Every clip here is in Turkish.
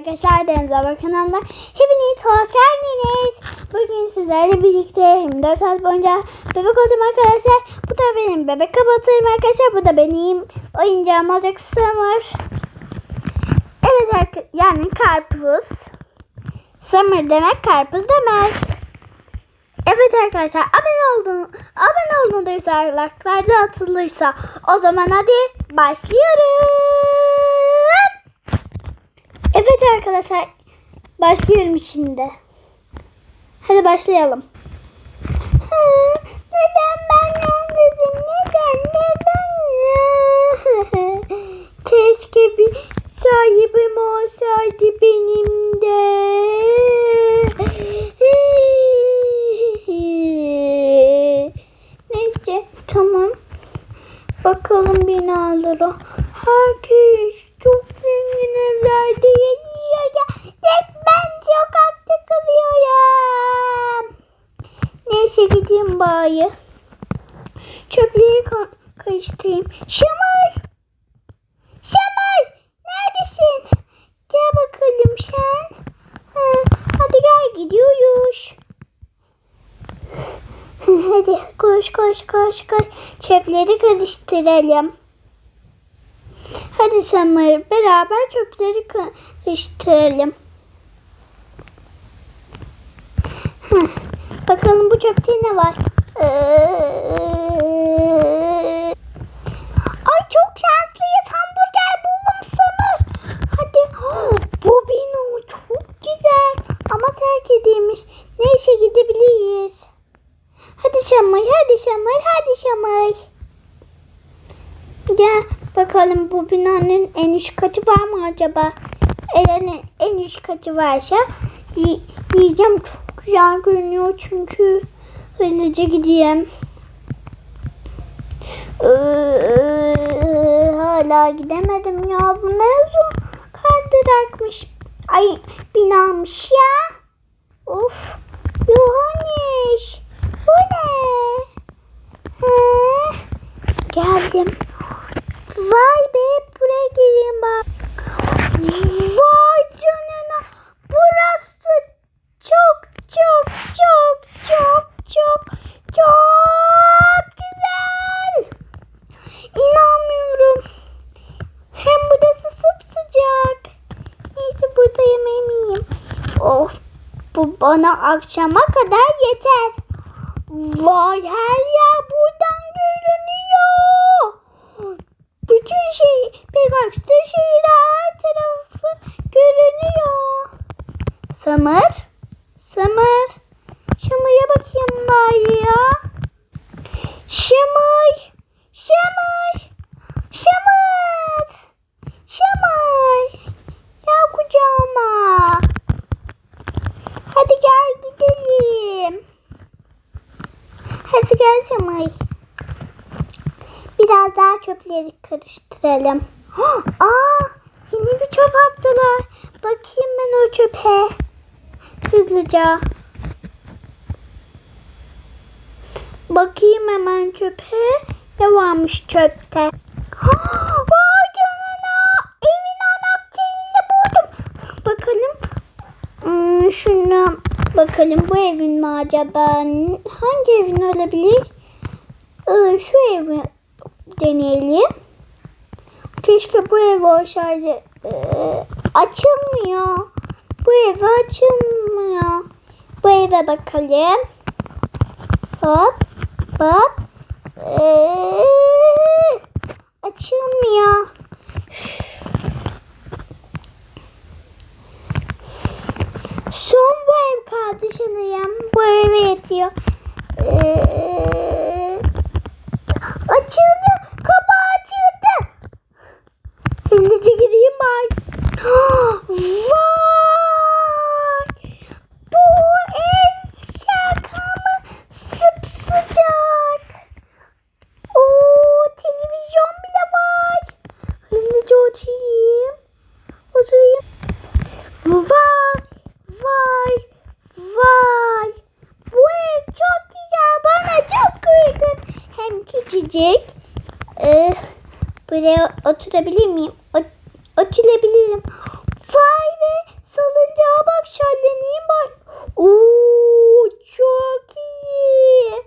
arkadaşlar Deniz Abla kanalına hepiniz hoş geldiniz. Bugün sizlerle birlikte 24 saat boyunca bebek olacağım arkadaşlar. Bu da benim bebek kapatırım arkadaşlar. Bu da benim oyuncağım olacak Summer. Evet yani karpuz. Summer demek karpuz demek. Evet arkadaşlar abone oldun abone olduysa like'larda atılırsa o zaman hadi başlıyorum. Arkadaşlar başlıyorum şimdi. Hadi başlayalım. Neden ben yalnızım? Neden? Neden? ya? Keşke bir sahibim olsaydı benim de. Neyse tamam. Bakalım binalara. Herkes çok zengin evlerde yaşıyor ya. Tek ben sokakta kalıyorum. Neyse bari. Çöpleri ka- karıştırayım. Şamar! Şamar! Neredesin? Gel bakalım sen. Ha, hadi gel gidiyoruz. Hadi koş koş koş koş. Çöpleri karıştıralım. Hadi Summer beraber çöpleri karıştıralım. Heh, Bakalım bu çöpte ne var? Ee, Ay çok şanslıyız. Hamburger buldum Summer. Hadi. Bu bina çok güzel. Ama terk edilmiş. Neyse gidebiliriz. Hadi Şamay, hadi Şamay, hadi Şamay. Gel bakalım bu binanın en üst katı var mı acaba? Eğer en, üst katı varsa yiyeceğim çok güzel görünüyor çünkü hızlıca gideyim. Ee, hala gidemedim ya bu ne zor kaydırakmış. Ay binamış ya. Of. Yohanes. Bu ne? He? Geldim. Vay be buraya gireyim bak. Vay canına. Burası çok çok çok çok çok çok güzel. İnanmıyorum. Hem burası sıcak. Neyse burada yemeğimi yiyeyim. Oh bu bana akşama kadar yeter. Vay her yer buradan görünüyor. Bütün şey Pegasus'ta şehir her tarafı görünüyor. Samır. Şamır'a bakayım bari ya. Şamır. Şamır. Şamır. Şamır. Ya kucağıma. Hadi gel gidelim. Gel Şamır. Biraz daha çöpleri karıştıralım. Aa, yeni bir çöp attılar. Bakayım ben o çöpe. Hızlıca. Bakayım hemen çöpe. Ne varmış çöpte? Vay canına. Evin anahtarını buldum. Bakalım. Hmm, şuna bakalım bu evin mi acaba? Hangi evin olabilir? Ee, şu evi deneyelim. Keşke bu ev olsaydı. Ee, açılmıyor. Bu ev açılmıyor. Bu eve bakalım. Hop hop. Ee, açılmıyor. Son bu kaldı sanırım. Bu eve yetiyor. Ee, açıldı. Kapı açıldı. Hızlıca gideyim bari. Vay! Bu ev şaka mı? Sıpsıcak. Oo, televizyon bile var. Hızlıca oturayım. Oturayım. Vay! Vay! Vay! Bu ev çok güzel. Bana çok uygun. Hem küçücük. Ee, buraya oturabilir miyim? O- oturabilirim. Vay be salıncağa bak şenleneyim bak. Oo çok iyi.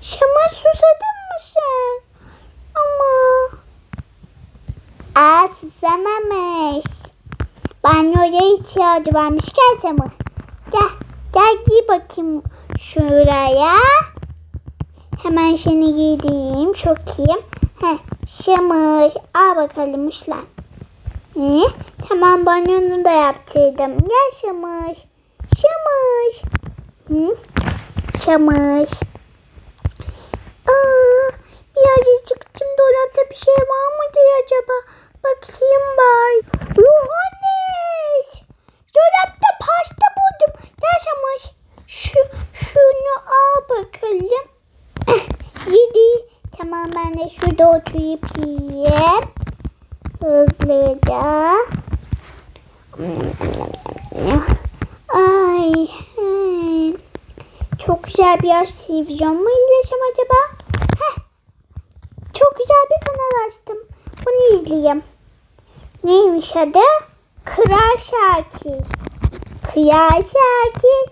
Şamar susadın mı sen? Ama. Aa susamamış. Banyoya ihtiyacı varmış. Gel Samur. Gel. Gel giy bakayım şuraya. Hemen seni giydireyim. Çok iyi. Heh, Şamur. Al bakalım lan. Ee, tamam banyonu da yaptırdım. Gel Şamur. Şamur. Hı? Şamur. Aa, birazcık çıktım dolapta bir şey var mıdır acaba? Bakayım bak. Yohannes! Dolapta pasta buldum. Gel Şamur. Şu, şunu al bakalım. Yedi. Tamam ben de şurada oturup yiyeyim. Hızlıca. Ay. Çok güzel bir yaş televizyon mu izlesem acaba? Heh. Çok güzel bir kanal açtım. Bunu izleyeyim. Neymiş adı? Kral Şakir. Kıyar Şakir.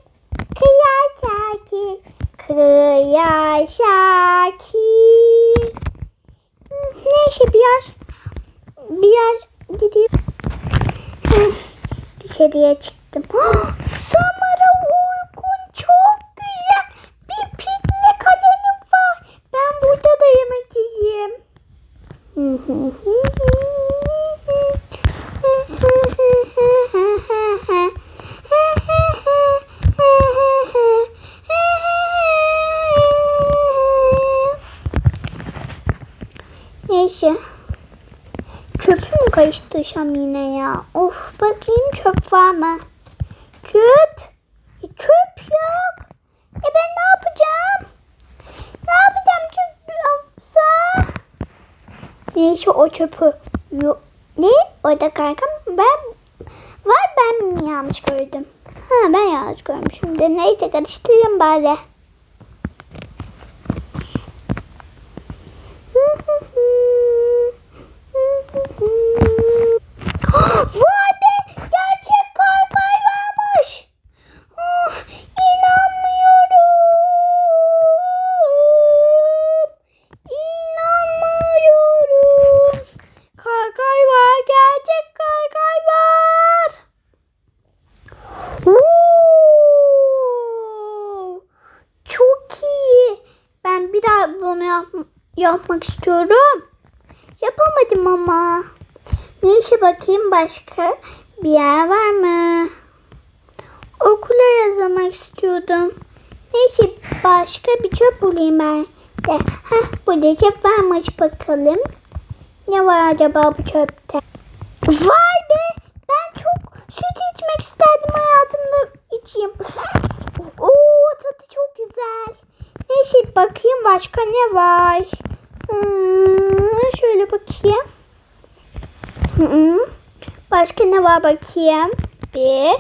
Kıyar Şakir. Kıyar Şakir. Neyse biraz biraz gideyim. Heh, Dışarıya çıktım. Samara uygun çok güzel. Bir piknik alanı var. Ben burada da yemek yiyeyim. Neyse. Çöpü mü karıştırsam yine ya? Of bakayım çöp var mı? Çöp? E, çöp yok. E ben ne yapacağım? Ne yapacağım çöp yoksa? Neyse o çöpü yok. Ne? Orada kanka ben var ben yanlış gördüm? Ha ben yanlış görmüşüm de neyse karıştırayım bari. Vay be! Gerçek kar kar varmış. Ah, inanmıyorum. İnanmıyorum. Kar kar var. Gerçek kar kar var. Oo! Çok iyi. Ben bir daha bunu yap- yapmak istiyorum. Yapamadım ama. Neyse bakayım başka bir yer var mı? Okula yazmak istiyordum. Neyse başka bir çöp bulayım ben de. Heh, burada çöp varmış bakalım. Ne var acaba bu çöpte? Vay be! Ben çok süt içmek isterdim hayatımda içeyim. Oo tadı çok güzel. Neyse bakayım başka ne var? Hmm, şöyle bakayım. Hı hı. Başka ne var bakayım? Bir.